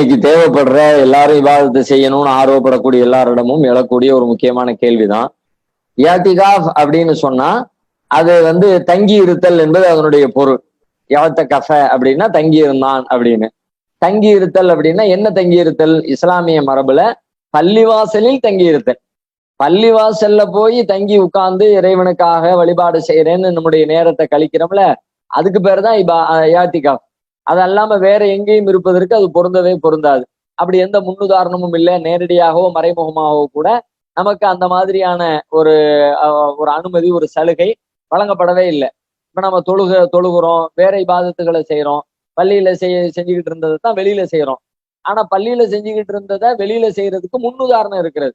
இன்னைக்கு தேவைப்படுற எல்லாரும் விவாதத்தை செய்யணும்னு ஆர்வப்படக்கூடிய எல்லாரிடமும் எழக்கூடிய ஒரு முக்கியமான கேள்விதான். யாத்திகாஃப் அப்படின்னு சொன்னா அது வந்து தங்கி இருத்தல் என்பது அதனுடைய பொருள். யாத்த கஃப அப்படின்னா தங்கி இருந்தான் அப்படின்னு. தங்கி இருத்தல் அப்படின்னா என்ன தங்கி இருத்தல்? இஸ்லாமிய மரபுல பள்ளிவாசலில் தங்கி இருத்தல். பள்ளிவாசல்ல போய் தங்கி உட்கார்ந்து இறைவனுக்காக வழிபாடு செய்யறேன்னு நம்முடைய நேரத்தை கழிக்கிறோம்ல அதுக்கு பேர் தான் இப்ப யாத்திகாஃப் அது அல்லாம வேற எங்கேயும் இருப்பதற்கு அது பொருந்தவே பொருந்தாது. அப்படி எந்த முன்னுதாரணமும் இல்லை. நேரடியாகவோ மறைமுகமாகவோ கூட நமக்கு அந்த மாதிரியான ஒரு ஒரு அனுமதி ஒரு சலுகை வழங்கப்படவே இல்லை. இப்ப நம்ம தொழுக தொழுகிறோம் வேற இபாதத்துகளை செய்யறோம் பள்ளியில செய் செஞ்சுக்கிட்டு இருந்ததை தான் வெளியில செய்யறோம் ஆனா பள்ளியில செஞ்சுக்கிட்டு இருந்ததை வெளியில செய்யறதுக்கு முன்னுதாரணம் இருக்கிறது.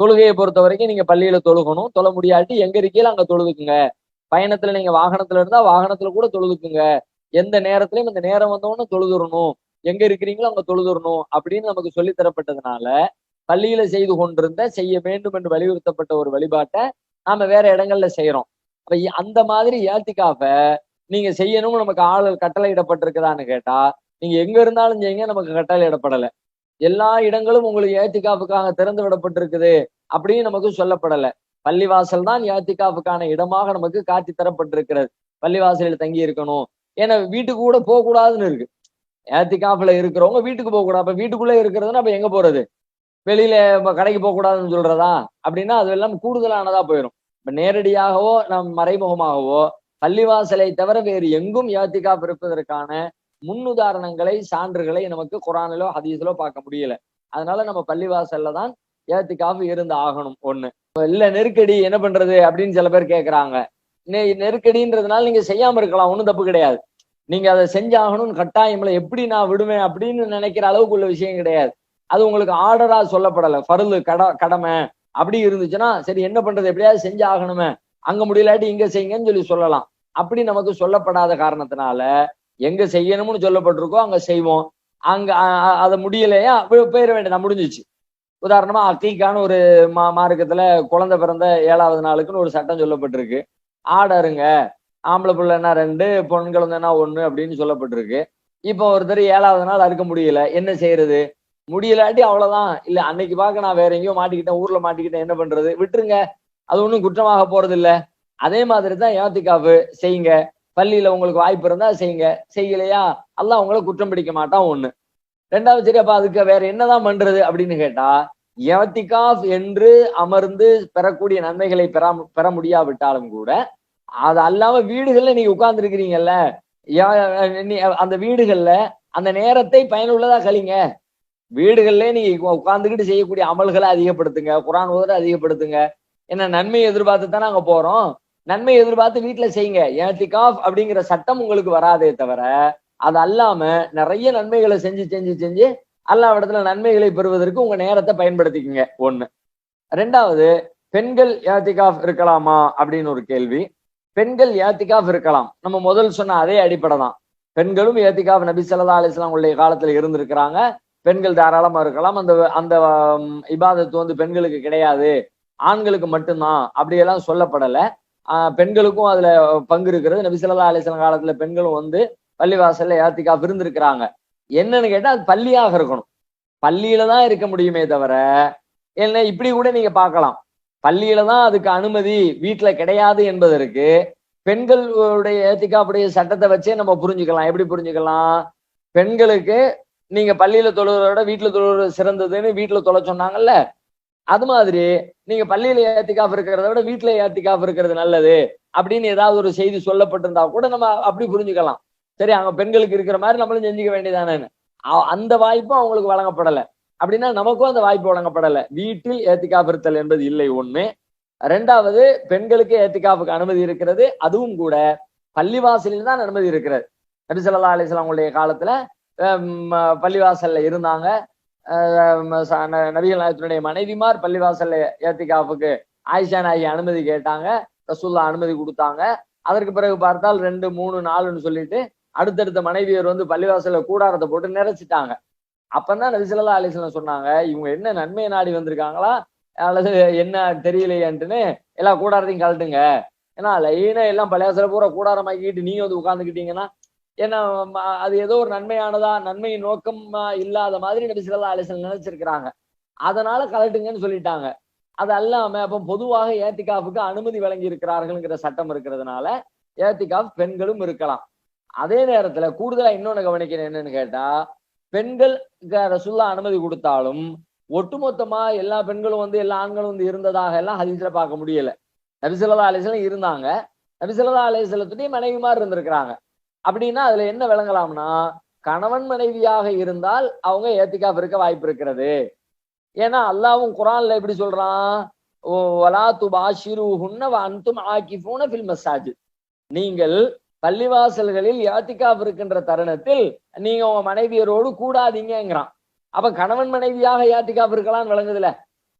தொழுகையை பொறுத்த வரைக்கும் நீங்க பள்ளியில தொழுகணும். தொழ முடியாட்டி எங்க இருக்கீங்களோ அங்க தொழுதுக்குங்க. பயணத்துல நீங்க வாகனத்துல இருந்தா வாகனத்துல கூட தொழுதுக்குங்க. எந்த நேரத்திலையும் இந்த நேரம் வந்தோன்னு தொழுதுறணும். எங்க இருக்கிறீங்களோ அங்க தொழுதுறணும் அப்படின்னு நமக்கு சொல்லி தரப்பட்டதுனால பள்ளியில செய்து கொண்டிருந்த செய்ய வேண்டும் என்று வலியுறுத்தப்பட்ட ஒரு வழிபாட்டை நாம வேற இடங்கள்ல செய்யறோம் அப்ப அந்த மாதிரி ஏத்திக்காஃப நீங்க செய்யணும்னு நமக்கு ஆள் கட்டளையிடப்பட்டிருக்குதான்னு கேட்டா நீங்க எங்க இருந்தாலும் செய்யுங்க நமக்கு கட்டளையிடப்படலை. எல்லா இடங்களும் உங்களுக்கு ஏத்திகாப்புக்காக திறந்து விடப்பட்டிருக்குது அப்படின்னு நமக்கு சொல்லப்படலை. பள்ளிவாசல் தான் ஏத்திகாப்புக்கான இடமாக நமக்கு காட்டி தரப்பட்டிருக்கிறது. பள்ளிவாசலில் தங்கி இருக்கணும் ஏன்னா வீட்டுக்கு கூட போக கூடாதுன்னு இருக்கு. ஏத்திகாப்புல இருக்கிறவங்க வீட்டுக்கு போக கூடாது. அப்ப வீட்டுக்குள்ள இருக்கிறதுனா அப்ப எங்க போறது? வெளியில கடைக்கு போக கூடாதுன்னு சொல்றதா? அப்படின்னா அது எல்லாம் கூடுதலானதா போயிடும் இப்ப நேரடியாகவோ நம் மறைமுகமாகவோ பள்ளிவாசலை தவிர வேறு எங்கும் ஏத்திகாப் இருப்பதற்கான முன்னுதாரணங்களை சான்றுகளை நமக்கு குரானிலோ ஹதீஸிலோ பார்க்க முடியல. அதனால நம்ம பள்ளிவாசல்ல தான் ஏத்திகாப் இருந்து ஆகணும். ஒண்ணு. இல்ல நெருக்கடி என்ன பண்றது? அப்படின்னு சில பேர் கேட்கறாங்க நெருக்கடின்றதுனால நீங்க செய்யாம இருக்கலாம். ஒன்றும் தப்பு கிடையாது. நீங்க அதை செஞ்சாகணும்னு கட்டாயம்ல. எப்படி நான் விடுவேன் அப்படின்னு நினைக்கிற அளவுக்கு உள்ள விஷயம் கிடையாது. அது உங்களுக்கு ஆர்டரா சொல்லப்படலை. பருளு கட கடமை. அப்படி இருந்துச்சுன்னா சரி என்ன பண்றது? எப்படியாவது செஞ்சு ஆகணுமே அங்க முடியலாட்டி இங்க செய்யுங்கன்னு சொல்லி சொல்லலாம். அப்படி நமக்கு சொல்லப்படாத காரணத்தினால எங்க செய்யணும்னு சொல்லப்பட்டிருக்கோ அங்க செய்வோம். அங்க அதை முடியலையா? போயிட வேண்டியதான் முடிஞ்சிச்சு. உதாரணமா அக்கீக்கான ஒரு மா மார்க்கத்துல குழந்தை பிறந்த ஏழாவது நாளுக்குன்னு ஒரு சட்டம் சொல்லப்பட்டிருக்கு. ஆடருங்க ஆம்பளை பிள்ளைன்னா ரெண்டு பொன் குழந்தைன்னா ஒண்ணு அப்படின்னு சொல்லப்பட்டிருக்கு. இப்போ ஒருத்தர் ஏழாவது நாள் அறுக்க முடியல என்ன செய்யறது? முடியலாட்டி அவ்வளவுதான். இல்ல அன்னைக்கு பார்க்க நான் வேற எங்கேயோ மாட்டிக்கிட்டேன் ஊர்ல மாட்டிக்கிட்டேன் என்ன பண்றது? விட்டுருங்க. அது ஒன்றும் குற்றமாக போறது இல்ல அதே மாதிரி தான் ஏத்திக்காவு செய்யுங்க. பள்ளியில உங்களுக்கு வாய்ப்பு இருந்தா செய்யுங்க. செய்யலையா? அல்லாஹ் உங்களை குற்றம் பிடிக்க மாட்டான் ஒண்ணு. ரெண்டாவது சரி அப்ப அதுக்கு வேற என்னதான் பண்றது அப்படின்னு கேட்டா ஏத்திகாஃப் என்று அமர்ந்து பெறக்கூடிய நன்மைகளை பெற பெற முடியாவிட்டாலும் கூட அது அல்லாம வீடுகள்ல நீங்க உட்கார்ந்து இருக்கிறீங்கல்ல அந்த வீடுகள்ல அந்த நேரத்தை பயனுள்ளதா கழிங்க. வீடுகள்ல நீங்க உட்கார்ந்துக்கிட்டு செய்யக்கூடிய அமல்களை அதிகப்படுத்துங்க. குரான் ஓதுற அதிகப்படுத்துங்க. என்ன நன்மை எதிர்பார்த்து தான் நாங்க போறோம்? நன்மை எதிர்பார்த்து வீட்டுல செய்யுங்க. ஏத்திகாஃப் அப்படிங்கிற சட்டம் உங்களுக்கு வராதே தவிர அது அல்லாம நிறைய நன்மைகளை செஞ்சு செஞ்சு செஞ்சு அல்லா இடத்துல நன்மைகளை பெறுவதற்கு உங்க நேரத்தை பயன்படுத்திக்கங்க. ஒண்ணு. ரெண்டாவது பெண்கள் ஏத்திகாஃப் இருக்கலாமா அப்படின்னு ஒரு கேள்வி. பெண்கள் ஏத்திகாஃப் இருக்கலாம். நம்ம முதல் சொன்ன அதே அடிப்படை தான் பெண்களும் ஏத்திகாஃப் நபி சல்லா அலிஸ்லாம் உடைய காலத்துல இருந்திருக்கிறாங்க. பெண்கள் தாராளமா இருக்கலாம். அந்த அந்த இபாதத்து வந்து பெண்களுக்கு கிடையாது. ஆண்களுக்கு மட்டும்தான். அப்படியெல்லாம் சொல்லப்படலை. பெண்களுக்கும் அதுல பங்கு இருக்கிறது. நபி சொல்லா அலிஸ்லாம் காலத்துல பெண்களும் வந்து பள்ளிவாசல்ல ஏத்திகாஃப் இருந்திருக்கிறாங்க. என்னன்னு கேட்டா அது பள்ளியாக இருக்கணும். பள்ளியில தான் இருக்க முடியுமே தவிர என்ன இப்படி கூட நீங்க பார்க்கலாம். பள்ளியில தான் அதுக்கு அனுமதி வீட்டுல கிடையாது என்பதற்கு பெண்களுடைய ஏத்திக்காப்புடைய சட்டத்தை வச்சே நம்ம புரிஞ்சுக்கலாம். எப்படி புரிஞ்சுக்கலாம்? பெண்களுக்கு நீங்க பள்ளியில தொழுகிறத வீட்டுல தொழுகிறது சிறந்ததுன்னு வீட்டுல தொலை சொன்னாங்கல்ல? அது மாதிரி நீங்க பள்ளியில ஏத்திக்காப்பு இருக்கிறத விட வீட்டுல ஏத்திக்காப்பு இருக்கிறது நல்லது அப்படின்னு ஏதாவது ஒரு செய்தி சொல்லப்பட்டிருந்தா கூட நம்ம அப்படி புரிஞ்சுக்கலாம். சரி அங்க பெண்களுக்கு இருக்கிற மாதிரி நம்மளும் செஞ்சுக்க வேண்டியதானேன்னு. அந்த வாய்ப்பும் அவங்களுக்கு வழங்கப்படலை. அப்படின்னா நமக்கும் அந்த வாய்ப்பு வழங்கப்படலை. வீட்டில் ஏத்திக்காஃப் இருத்தல் என்பது இல்லை ஒண்ணு. ரெண்டாவது பெண்களுக்கு ஏத்திக்காப்புக்கு அனுமதி இருக்கிறது. அதுவும் கூட பள்ளிவாசலில் தான் அனுமதி இருக்கிறது. நபிசல்லா அலிஸ்லாமுடைய காலத்துல பள்ளிவாசல்ல இருந்தாங்க. நபிகள் நாயத்தினுடைய மனைவிமார் பள்ளிவாசல்ல ஏத்திகாப்புக்கு ஆயிஷா நாயகி அனுமதி கேட்டாங்க. ரசூல்லா அனுமதி கொடுத்தாங்க. அதற்கு பிறகு பார்த்தால் ரெண்டு மூணு நாலுன்னு சொல்லிட்டு அடுத்தடுத்த மனைவியர் வந்து பள்ளிவாசல்ல கூடாரத்தை போட்டு நிறைச்சிட்டாங்க. அப்பதான் நபிசல்லா அலிஸ்லாம் சொன்னாங்க இவங்க என்ன நன்மையை நாடி வந்திருக்காங்களா? அல்லது என்ன தெரியலையன்ட்டுன்னு எல்லா கூடாரத்தையும் கழட்டுங்க. ஏன்னா லைனா எல்லாம் பள்ளிவாசல பூரா கூடாரமாக்கிட்டு நீங்க வந்து உட்காந்துக்கிட்டீங்கன்னா ஏன்னா அது ஏதோ ஒரு நன்மையானதா நன்மையின் நோக்கம் இல்லாத மாதிரி நபி ஸல்லல்லாஹு நினைச்சிருக்கிறாங்க. அதனால கலட்டுங்கன்னு சொல்லிட்டாங்க. அது அல்லாம அப்ப பொதுவாக ஏத்திகாஃபுக்கு அனுமதி வழங்கி இருக்கிறார்கள்ங்கிற சட்டம் இருக்கிறதுனால ஏத்திகாஃப் பெண்களும் இருக்கலாம். அதே நேரத்துல கூடுதலா இன்னொன்னு கவனிக்கணும் என்னன்னு கேட்டா பெண்கள் ரசுல்லா அனுமதி கொடுத்தாலும் ஒட்டுமொத்தமா எல்லா பெண்களும் வந்து எல்லா ஆண்களும் வந்து இருந்ததாக எல்லாம் ஹதீஸ்ல பார்க்க முடியல. நபிசல்லா அலிஸ்லாம் இருந்தாங்க. நபிசல்லா அலிஸ்லத்துடைய மாதிரி இருந்திருக்கிறாங்க. அப்படின்னா அதுல என்ன விளங்கலாம்னா கணவன் மனைவியாக இருந்தால் அவங்க ஏத்திக்காப் இருக்க வாய்ப்பு இருக்கிறது. ஏன்னா அல்லாவும் குரான்ல எப்படி சொல்றான்? ஓ வலா துபாஷிருஹுன்ன வ அன்தும் ஆக்கிஃபூன ஃபில் மசாஜ் நீங்கள் பள்ளிவாசல்களில் யாத்திகாப் இருக்கின்ற தருணத்தில் நீங்க உங்க மனைவியரோடு கூடாதீங்கிறான் அப்ப கணவன் மனைவியாக யாத்திகாப் இருக்கலாம்னு விளங்குதுல.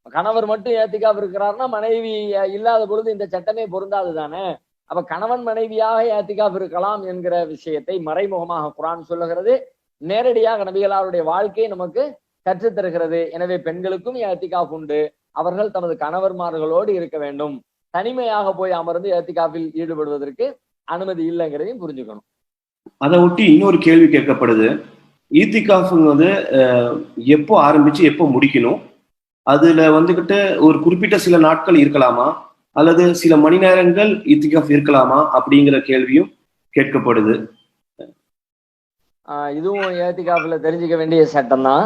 கணவர் மட்டும் ஏத்திகாப் இருக்கிறாருன்னா மனைவி இல்லாத பொழுது இந்த சட்டமே பொருந்தாது தானே. அப்ப கணவன் மனைவியாக ஏத்திகாப் இருக்கலாம் என்கிற விஷயத்தை மறைமுகமாக குரான் சொல்லுகிறது. நேரடியாக நபிகளாருடைய வாழ்க்கை நமக்கு கற்றுத்தருகிறது. எனவே பெண்களுக்கும் ஏத்திகாப் உண்டு. அவர்கள் தமது கணவர்மார்களோடு இருக்க வேண்டும். தனிமையாக போய் அமர்ந்து ஏத்திகாப்பில் ஈடுபடுவதற்கு அனுமதி இல்லைங்கிறதையும் புரிஞ்சுக்கணும். அதை ஒட்டி இன்னொரு கேள்வி கேட்கப்படுது. ஈத்திகாஃபுங்கிறது எப்போ ஆரம்பிச்சு எப்போ முடிக்கணும்? அதுல வந்துகிட்டு ஒரு குறிப்பிட்ட சில நாட்கள் இருக்கலாமா? அல்லது சில மணி நேரங்கள் ஈத்திகாஃப் இருக்கலாமா? அப்படிங்கிற கேள்வியும் கேட்கப்படுது. இதுவும் ஏத்திகாஃப்ல தெரிஞ்சுக்க வேண்டிய சட்டம் தான்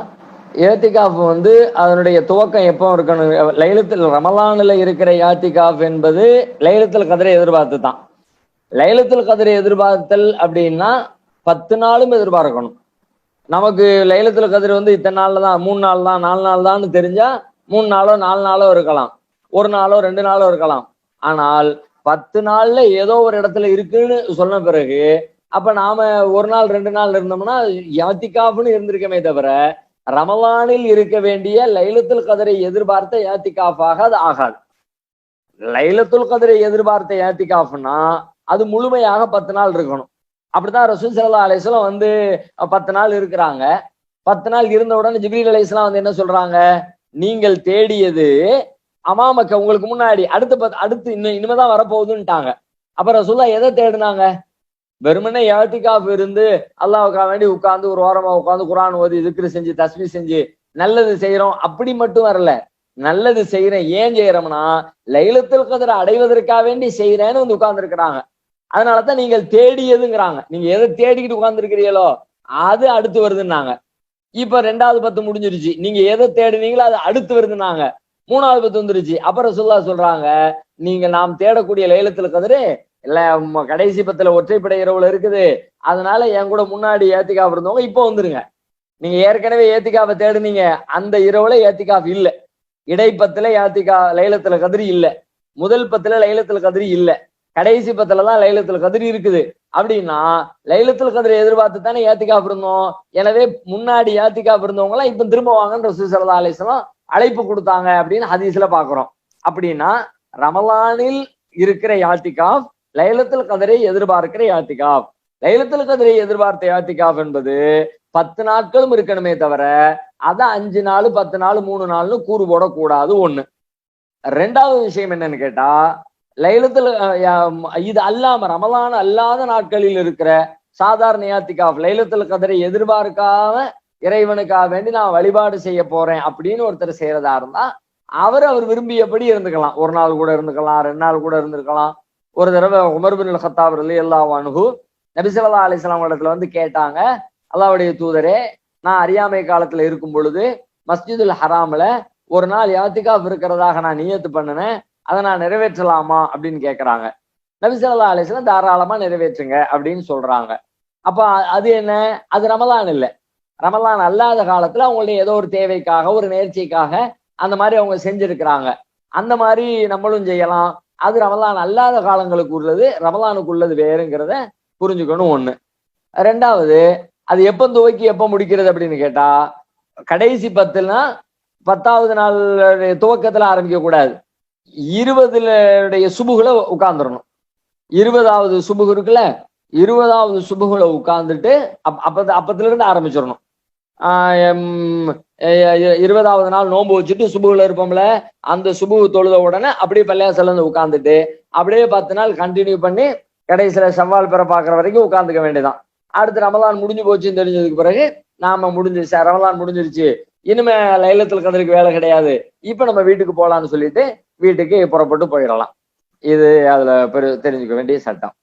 ஏத்திகாஃப் வந்து அதனுடைய துவக்கம் எப்போ இருக்கணும்? லைலத்தில் ரமலானில் இருக்கிற ஏத்திகாஃப் என்பது லைலத்தில் கதிரை எதிர்பார்த்து தான் லைலத்தில் கதிரை எதிர்பார்த்தல் அப்படின்னா பத்து நாளும் எதிர்பார்க்கணும். நமக்கு லைலத்தில் கதிர் வந்து இத்தனை நாள்ல தான் மூணு நாள் தான் நாலு நாள் தான்னு தெரிஞ்சா மூணு நாளோ நாலு நாளோ இருக்கலாம். ஒரு நாளோ ரெண்டு நாளோ இருக்கலாம். ஆனால் பத்து நாள்ல ஏதோ ஒரு இடத்துல இருக்குன்னு சொன்ன பிறகு அப்ப நாம ஒரு நாள் ரெண்டு நாள் இருந்தோம்னா யாத்திகாஃப்னு இருந்திருக்கமே தவிர ரமலானில் இருக்க வேண்டிய லைலத்துல் கதிரை எதிர்பார்த்த யாத்திகாஃபாக அது ஆகாது. லைலத்துல் கதிரை எதிர்பார்த்த யாத்திகாஃப்னா அது முழுமையாக பத்து நாள் இருக்கணும். அப்படிதான் ரசூல் சல்லா அலிஸ்லாம் வந்து பத்து நாள் இருக்கிறாங்க. பத்து நாள் இருந்த உடனே ஜிப்ரீல் அலிஸ்லாம் வந்து என்ன சொல்றாங்க? நீங்கள் தேடியது அமாமக்க உங்களுக்கு முன்னாடி அடுத்த பத் அடுத்து இன்னும் இனிமேதான் வரப்போகுதுன்ட்டாங்க. அப்ப ரசூல்லா எதை தேடினாங்க? வெறுமனே ஏத்திகாப் இருந்து அல்லாவுக்கா வேண்டி உட்கார்ந்து ஒரு ஓரமா உட்காந்து குரான் ஓதி இதுக்கு செஞ்சு தஸ்மி செஞ்சு நல்லது செய்யறோம் அப்படி மட்டும் வரல. நல்லது செய்யறேன் ஏன் செய்யறோம்னா லைலத்தில் கதிர அடைவதற்காக வேண்டி செய்யறேன்னு வந்து உட்கார்ந்து இருக்கிறாங்க அதனாலதான் நீங்கள் தேடியதுங்கிறாங்க. நீங்க எதை தேடிக்கிட்டு உட்காந்துருக்கிறீங்களோ அது அடுத்து வருதுன்னாங்க. இப்ப ரெண்டாவது பத்து முடிஞ்சிருச்சு. நீங்க எதை தேடுனீங்களோ அது அடுத்து வருதுன்னாங்க. மூணாவது பத்து வந்துருச்சு. அப்புறம் சொல்லா சொல்றாங்க நீங்க நாம் தேடக்கூடிய லைலத்துல கதிரு இல்ல கடைசி பத்துல ஒற்றைப்படை இரவுல இருக்குது. அதனால என் கூட முன்னாடி ஏத்திக்காப் இருந்தவங்க இப்போ வந்துருங்க. நீங்க ஏற்கனவே ஏத்திக்காவை தேடுனீங்க. அந்த இரவுல ஏத்திக்காப் இல்ல. இடைப்பத்துல ஏத்திக்கா லைலத்துல கதிரி இல்ல. முதல் பத்துல லைலத்துல கதிரி இல்லை. கடைசி பத்துல தான் லைலத்துல கதிரி இருக்குது. அப்படின்னா லைலத்துல கதிரை எதிர்பார்த்து தானே ஏத்திக்காப் இருந்தோம் எனவே முன்னாடி ஏத்திக்காப் இருந்தவங்க எல்லாம் இப்ப திரும்ப வாங்கன்ற சுசலதா அலிஸ்லாம் அழைப்பு கொடுத்தாங்க அப்படின்னு ஹதீஸ்ல பாக்குறோம் அப்படின்னா ரமலானில் இருக்கிற யாத்திகாப் லைலத்துல கதிரை எதிர்பார்க்கிற யாத்திகாப். லைலத்துல் கதிரை எதிர்பார்த்த யாத்திகாப் என்பது பத்து நாட்களும் இருக்கணுமே தவிர அதை அஞ்சு நாள் பத்து நாள் மூணு நாள்னு கூறு போடக்கூடாது ஒண்ணு. ரெண்டாவது விஷயம் என்னன்னு கேட்டா லைலத்துல இது அல்லாம ரமலான் அல்லாத நாட்களில் இருக்கிற சாதாரண யாத்திகாஃப் லைலத்துல கதிரை எதிர்பார்க்காம இறைவனுக்காக வேண்டி நான் வழிபாடு செய்ய போறேன் அப்படின்னு ஒருத்தர் செய்யறதா இருந்தா அவர் அவர் விரும்பியபடி இருந்துக்கலாம். ஒரு நாள் கூட இருந்துக்கலாம் ரெண்டு நாள் கூட இருந்திருக்கலாம் ஒரு தடவை உமர்பின் ஹத்தாப் ரலி அல்லா அனுகு நபிசல்லா அலிஸ்லாம் இடத்துல வந்து கேட்டாங்க அல்லாவுடைய தூதரே நான் அறியாமை காலத்துல இருக்கும் பொழுது மஸ்ஜிதுல் ஹராமில் ஒரு நாள் யாத்திகாஃப் இருக்கிறதாக நான் நியத்து பண்ணினேன். அதை நான் நிறைவேற்றலாமா அப்படின்னு கேட்குறாங்க நபிசல்லா அலிஸ்லாம் தாராளமா நிறைவேற்றுங்க அப்படின்னு சொல்றாங்க. அப்ப அது என்ன? அது ரமலான் இல்லை. ரமலான் அல்லாத காலத்துல அவங்களுடைய ஏதோ ஒரு தேவைக்காக ஒரு நேர்ச்சிக்காக அந்த மாதிரி அவங்க செஞ்சிருக்கிறாங்க. அந்த மாதிரி நம்மளும் செய்யலாம். அது ரமலான் அல்லாத காலங்களுக்கு உள்ளது ரமலானுக்கு உள்ளது வேறுங்கிறத புரிஞ்சுக்கணும் ஒண்ணு. ரெண்டாவது அது எப்போ துவக்கி எப்போ முடிக்கிறது அப்படின்னு கேட்டா கடைசி பத்துனா பத்தாவது நாள் துவக்கத்துல ஆரம்பிக்க கூடாது இருபதுல சுபுகளை உட்காந்துடணும் இருபதாவது சுபுகு இருக்குல்ல இருபதாவது சுபுகளை உட்கார்ந்துட்டு அப் அப்ப அப்பத்துல இருந்து ஆரம்பிச்சிடணும் இருபதாவது நாள் நோன்பு வச்சுட்டு சுபுகுல இருப்போம்ல அந்த சுபுகு தொழுத உடனே அப்படியே பள்ளியா இருந்து உட்காந்துட்டு அப்படியே பத்து நாள் கண்டினியூ பண்ணி கடைசியில செவ்வால் பெற பாக்குற வரைக்கும் உட்காந்துக்க வேண்டியதான் அடுத்து ரமலான் முடிஞ்சு போச்சுன்னு தெரிஞ்சதுக்கு பிறகு நாம முடிஞ்சிருச்சு. சார் ரமலான் முடிஞ்சிருச்சு. இனிமே லைலத்தில் கதிரிக்கு வேலை கிடையாது. இப்ப நம்ம வீட்டுக்கு போகலான்னு சொல்லிட்டு வீட்டுக்கு புறப்பட்டு போயிடலாம். இது அதுல பெரு தெரிஞ்சுக்க வேண்டிய சட்டம்.